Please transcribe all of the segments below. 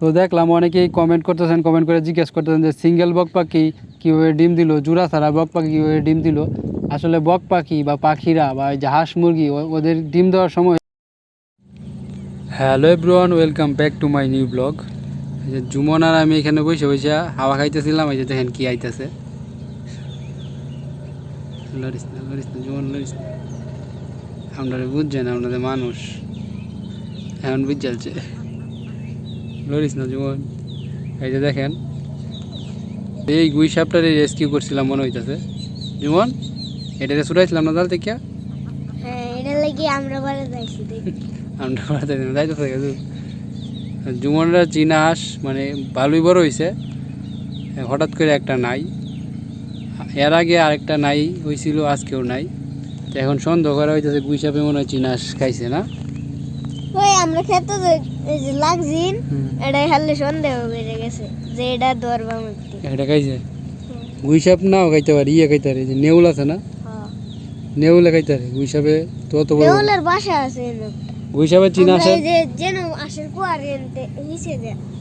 তো দেখলাম অনেকেই কমেন্ট করতেছেন কমেন্ট করে জিজ্ঞেস করতেছেন যে সিঙ্গেল বক পাখি কীভাবে ডিম দিল জোড়া ছাড়া বক পাখি কীভাবে ডিম দিল? আসলে বক পাখি বা পাখিরা বা যে হাঁস মুরগি ওদের ডিম দেওয়ার সময় hello everyone welcome back to my new blog যে জুমন আর আমি এখানে বসে বসে হাওয়া খাইতেছিলাম, এই যে দেখেন কি আইতেছে। লড়িস না লড়িস না, জুমন লড়িস না। আপনারা বুঝছেন, আপনাদের মানুষ এখন বুঝ চলছে লড়িস না জুমন এই যে দেখেন এই গুই সাপটারে রেস্কিউ করছিলাম মনে হইতেছে। জুমন এটারে ছুটাইছিলাম না জাল থেকে? হ্যাঁ আমরা বারে যাইছি যাইতেছে জুমনরা চীনা হাঁস মানে ভালোই বড় হয়েছে হঠাৎ করে একটা নাই। এর আগে আরেকটা নাই হয়েছিল আজকেও নাই। তো এখন সন্দেহ করা হইতেছে গুই সাপে মনে হয় চীনা হাঁস খাইছে না। আমরা খেতে লাগছিন এটা খালি সন্দেহ বেড়ে গেছে যে এটা মুক্তি এটা খাইছে? গুই সাপ নাও খাইতে পারে ইয়ে খাইতে পারে যে নেউল আছে না? হ্যাঁ। নেউলে খাইতে পারে গুই সাপে তো অত বড় দেউলের বাসা আছে এনে। গুই সাপে চীনা আমরা হাঁসের এই যে যেন আসের কুয়ার এনতে হিসে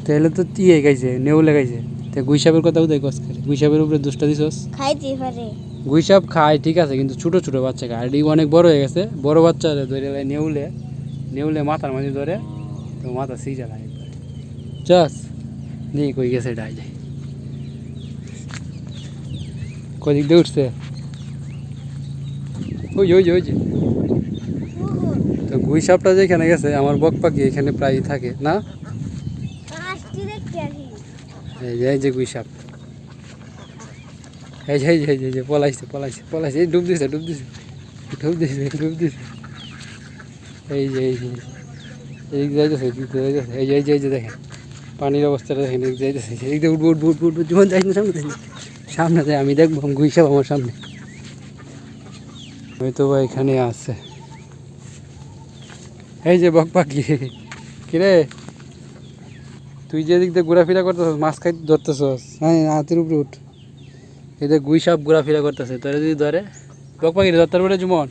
তাহলে তো ইয়ে খাইছে নেউলে খাইছে। তো গুই সাপের কথা উদয় কস করে গুই সাপের উপরে দুষ্টা দিছস? খাইতে পারে। গুই সাপ খায় ঠিক আছে কিন্তু ছোট ছোট বাচ্চা খায়। আর অনেক বড় হয়ে গেছে বড় বাচ্চা ধরে নেউলে। নেউলে মাথার মাঝে ধরে তো মাথা সিজা লাগে চাস। নেই কই গেছে ডাই যাই কদিক দিয়ে উঠছে? ওই ওই যে, ওই যে। তো গুই সাপটা যেখানে গেছে আমার বক পাখি এখানে প্রায়ই থাকে না? এই যে এই যে গুই সাপ। এই যে পলাইছে পলাইছে পলাইছে। ডুব দিছে ডুব দিছে। ডুব দিছে ডুব দিছে। এই যে এই যে এই যে। এই এই এই এই দেখেন। পানির অবস্থাটা দেখেন এই যে যাইতেছে। এই যে উঠবো উঠবো উঠবো উঠবো। জীবন যাই না, সামনে সামনে যাই, আমি দেখব গুই আমার সামনে। হয়তো বা এখানে আছে। এই যে, বক পাখি। কিরে তুই যে দিক দিয়ে ঘোরাফেরা করতেছস, মাছ খাই ধরতেছস। হ্যাঁ হাতের উপরে উঠ। এতে গুই সাপ ঘোরাফেরা করতেছে। তোরা যদি ধরে, বক পাখি ধরতে পারে জুমন।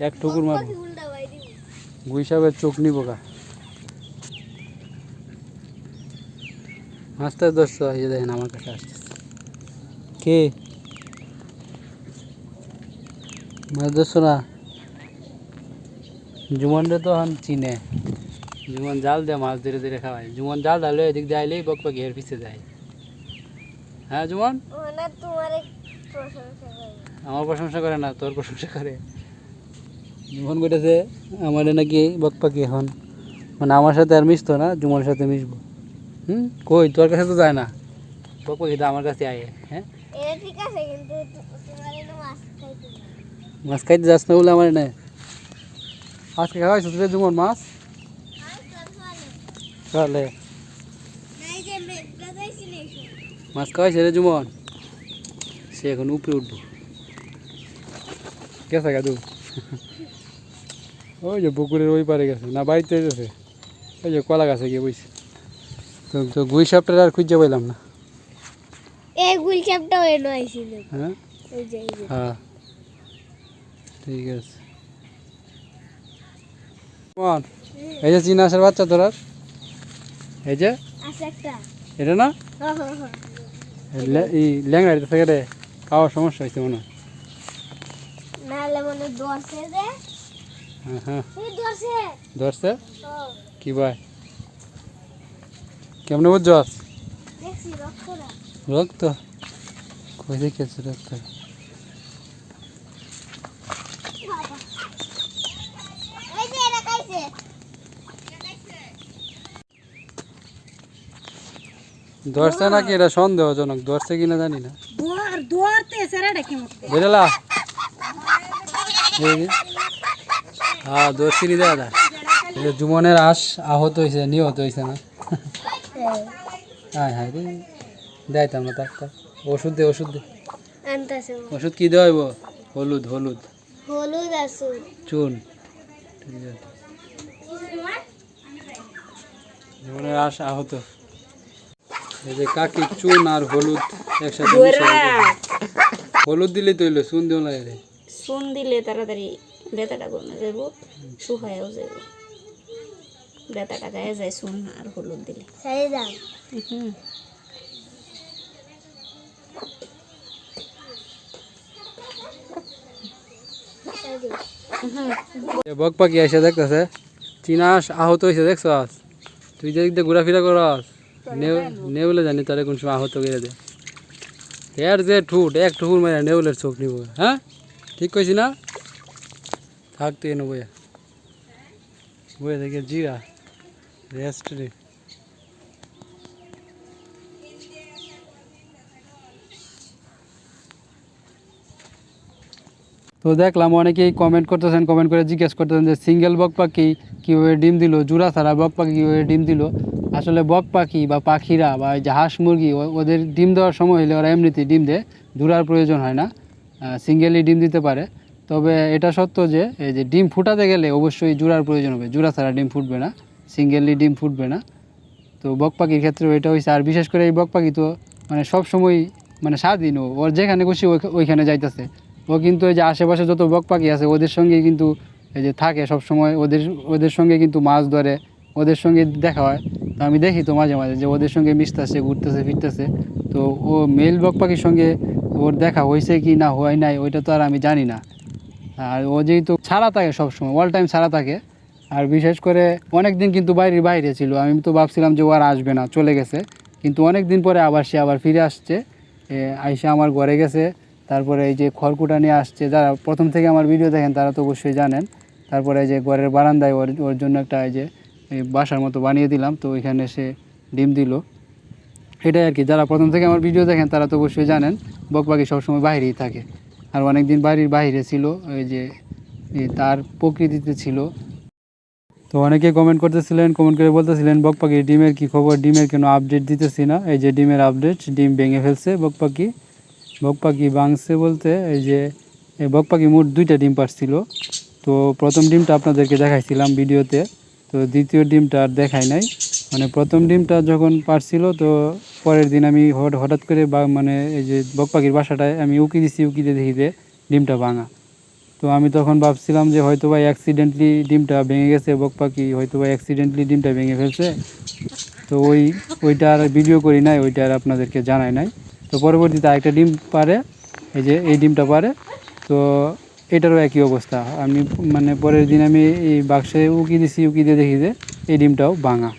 এক ঠুকুর মারবো। গুই সাপের চোখ নিব কা মাছটা দেখেন আমার কাছে আসতেছে। কে? মাছ ধরছ না? জুমনরে তো এখন চিনে। জুমন জাল দিয়ে মাছ ধীরে ধীরে খাওয়ায়। জুমন জাল ডালে এদিক দিয়ে আইলেই বক পাখি এর পিছে যায়। হ্যাঁ জুমন? আমার প্রশংসা করে না তোর প্রশংসা করে। জুমন কইতেছে আমার নাকি বক পাখি এখন। মানে আমার সাথে আর মিশতো না জুমনের সাথে মিশবো। হুম? কই তোর কাছে তো যায় না। বক পাখি তো আমার কাছে আয়ে হ্যাঁ? ঠিক আছে কিন্তু মাছ খাইতে যাস না বলে আমার না। আজকে খাওয়াইছো তুই জুমন মাছ? তাহলে। মাছ খাওয়াইছে রে জুমন? সে এখন উপরে উঠবো। গেছে গাদু? ওই যে পুকুরের ওই পারে গেছে না বাড়িতে গেছে। ওই যে কলা গাছে গিয়ে বইছে। তো তো গুই সাপটার আর খুঁজে পাইলাম না। এই গুল চাপটাও এনে আইছিল। হ্যাঁ? হ্যাঁ। ঠিক আছে। কেমন এই যে চীনা আসার বাচ্চা তোর আর? এই যে? আছে একটা। এটা না? হ, হ, হ। এই ল্যাংড়া এটা থেকে রে খাওয়ার সমস্যা হয়েছে মনে হয়। নাহলে মনে দোয়াছে ধরছে। ও কি ভাই? কেমনে বুঝছস রক্ত কই দেখেছে রক্ত? ধরছে নাকি? এটা সন্দেহজনক। ধরছে কিনা জানি না। কি এই যে। হ্যাঁ জুমনের আশ আহত হয়েছে নিহত হয়েছে না? হ্যাঁ হ্যাঁ রে। দেয়তাম না ডাক্তার। ওষুধ দে ওষুধ দে। ওষুধ কি দেওয়া হলুদ হলুদ। হলুদ চুন। আহত। এই যে কাকি চুন আর হলুদ একসাথে হলুদ দিলেই তো চুন দেওয়া লাগে চুন দিলে তাড়াতাড়ি। ব্যথাটা কমে যাব শুকায়ও যাব ব্যথাটা গায়ে যায় শুন আর হলুদ দিলে। হুম। বক পাখি এসে দেখতেছে। চিনাস আহত হয়েছে দেখছস তুই যে দিক ঘোরাফেরা করস নেউলে জানি তারে কোন সময় আহত করে দে। এর যে ঠুট এক ঠুকুর মেরে নেউলের চোখ নিব। হ্যাঁ? ঠিক কইছি না? এনে জিরা রেস্ট রে। তো দেখলাম অনেকেই কমেন্ট করতেছেন কমেন্ট করে জিজ্ঞেস করতেছেন যে সিঙ্গেল বক পাখি কীভাবে ডিম দিল জোড়া ছাড়া বক পাখি কীভাবে ডিম দিল? আসলে বক পাখি বা পাখিরা বা যে হাঁস মুরগি ওদের ডিম দেওয়ার সময় হলে ওরা এমনিতেই ডিম দেয় জোড়ার প্রয়োজন হয় না। সিঙ্গেলই ডিম দিতে পারে। তবে এটা সত্য যে, এই যে ডিম ফুটাতে গেলে অবশ্যই জোড়ার প্রয়োজন হবে। জোড়া ছাড়া ডিম ফুটবে না সিঙ্গেলি ডিম ফুটবে না। তো বক পাখির ক্ষেত্রে এটা হয়েছে আর বিশেষ করে এই বক পাখি তো মানে সব সময় মানে স্বাধীন ও ওর যেখানে খুশি ওইখ- ওইখানে যাইতেছে। ও কিন্তু এই যে আশেপাশে যত বক পাখি আছে, ওদের সঙ্গে কিন্তু এই যে থাকে সব সময় ওদের ওদের সঙ্গে কিন্তু মাছ ধরে, ওদের সঙ্গে দেখা হয়। তো আমি দেখি তো মাঝে মাঝে যে ওদের সঙ্গে মিশতেছে, ঘুরতেছে, ফিরতেছে। তো ও মেল বক পাখির সঙ্গে ওর দেখা হয়েছে কি না, হয় নাই, ওইটা তো আর আমি জানি না। আর ও যেহেতু ছাড়া থাকে সবসময় অল টাইম ছাড়া থাকে। আর বিশেষ করে অনেক দিন কিন্তু বাইরের বাইরে ছিল। আমি তো ভাবছিলাম যে ও আর আসবে না, চলে গেছে। কিন্তু অনেক দিন পরে আবার সে আবার ফিরে আসছে। আইসা আমার ঘরে গেছে। তারপরে এই যে খড়কুটা নিয়ে আসছে, যারা প্রথম থেকে আমার ভিডিও দেখেন তারা তো অবশ্যই জানেন। তারপরে এই যে ঘরের বারান্দায় ওর ওর জন্য একটা এই যে বাসার মতো বানিয়ে দিলাম। তো ওইখানে সে ডিম দিল। এটাই আর কি। যারা প্রথম থেকে আমার ভিডিও দেখেন তারা তো অবশ্যই জানেন। বক পাখি সবসময় বাইরেই থাকে। আর অনেক দিন বাড়ির বাইরে ছিল, ওই যে তার প্রকৃতিতে ছিল। তো অনেকে কমেন্ট করতেছিলেন কমেন্ট করে বলতেছিলেন বক পাখি ডিমের কি খবর? ডিমের কেন আপডেট দিতেছি না। এই যে ডিমের আপডেট ডিম ভেঙে ফেলছে বক পাখি বক পাখি ভাঙছে বলতে, এই যে, এই বক পাখি মোট দুইটা ডিম পারছিল তো প্রথম ডিমটা আপনাদেরকে দেখাইছিলাম ভিডিওতে। তো দ্বিতীয় ডিমটা আর দেখাই নাই। মানে প্রথম ডিমটা যখন পারছিল তো পরের দিন আমি হঠাৎ করে বা মানে এই যে বক পাখির বাসাটায় আমি উকি দিছি, উকি দিয়ে দেখি যে ডিমটা ভাঙা। তো আমি তখন ভাবছিলাম যে হয়তো বা অ্যাক্সিডেন্টলি ডিমটা ভেঙে গেছে, বক পাখি হয়তো বা অ্যাক্সিডেন্টলি ডিমটা ভেঙে ফেলছে। তো ওই, ওইটা আর ভিডিও করি নাই, ওইটা আর আপনাদেরকে জানাই নাই। তো পরবর্তীতে আরেকটা ডিম পারে, এই যে এই ডিমটা পারে। তো এটারও একই অবস্থা। আমি মানে পরের দিন আমি এই বাক্সে উকি দিছি, উকি দিয়ে দেখি যে এই ডিমটাও ভাঙা।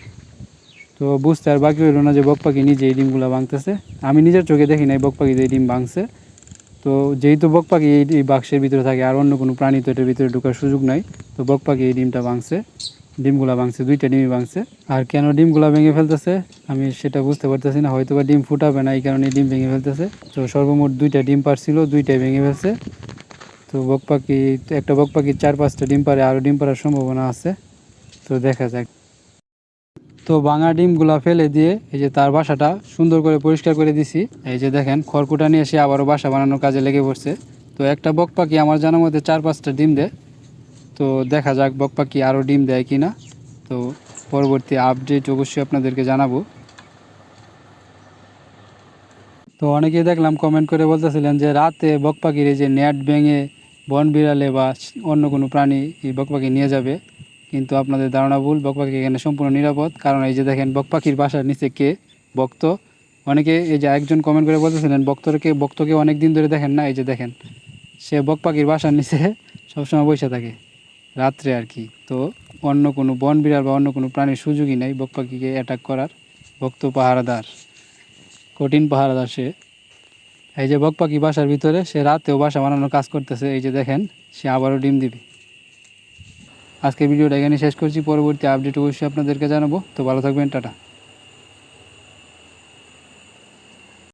তো বুঝতে আর বাকি হইল না যে বক পাখি নিজে এই ডিমগুলো ভাঙতেছে। আমি নিজের চোখে দেখি নাই বক পাখি যে ডিম ভাঙছে। তো যেহেতু বক পাখি এই এই বাক্সের ভিতরে থাকে আর অন্য কোনো প্রাণী তো এটার ভিতরে ঢোকার সুযোগ নাই, তো বক পাখি এই ডিমটা ভাঙছে। ডিমগুলা ভাঙছে, দুইটা ডিমই ভাঙছে। আর কেন ডিমগুলা ভেঙে ফেলতেছে? আমি সেটা বুঝতে পারতেছি না হয়তো বা ডিম ফুটাবে না, এই কারণে ডিম ভেঙে ফেলতেছে। তো সর্বমোট দুইটা ডিম পারছিল, দুইটাই ভেঙে ফেলছে। তো বক পাখি একটা বক পাখির চার পাঁচটা ডিম পারে, আরও ডিম পারার সম্ভাবনা আছে। তো দেখা যাক। তো ভাঙা ডিমগুলা ফেলে দিয়ে এই যে তার বাসাটা সুন্দর করে পরিষ্কার করে দিছি। এই যে দেখেন, খড়কুটা নিয়ে এসে আবারও বাসা বানানোর কাজে লেগে পড়ছে। তো একটা বক পাখি আমার জানার মধ্যে চার পাঁচটা ডিম দেয়। তো দেখা যাক বক পাখি আরও ডিম দেয় কি না তো পরবর্তী আপডেট অবশ্যই আপনাদেরকে জানাব। তো অনেকেই দেখলাম কমেন্ট করে বলতেছিলেন যে, রাতে বক পাখির এই যে নেট ভেঙে বন বিড়ালে বা অন্য কোনো প্রাণী এই বক পাখি নিয়ে যাবে। কিন্তু আপনাদের ধারণা ভুল, বক পাখি এখানে সম্পূর্ণ নিরাপদ। কারণ এই যে দেখেন, বক পাখির বাসার নিচে কে? বক্ত। অনেকে এই যে একজন কমেন্ট করে বলতেছিলেন, বক্তরকে বক্তকে অনেক দিন ধরে দেখেন না? এই যে দেখেন, সে বক পাখির বাসার নিচে সবসময় বসে থাকে, রাত্রে আর কি। তো অন্য কোনো বন বিড়াল বা অন্য কোনো প্রাণীর সুযোগই নেই বক পাখিকে অ্যাটাক করার। ভক্ত পাহারাদার, কঠিন পাহারাদার সে। এই যে বক পাখি বাসার ভিতরে, সে রাতেও বাসা বানানোর কাজ করতেছে। এই যে দেখেন, সে আবারও ডিম দিবে। আজকে ভিডিওটা এখানে শেষ করছি। পরবর্তী আপডেট অবশ্যই আপনাদেরকে জানাব। তো ভালো থাকবেন টাটা।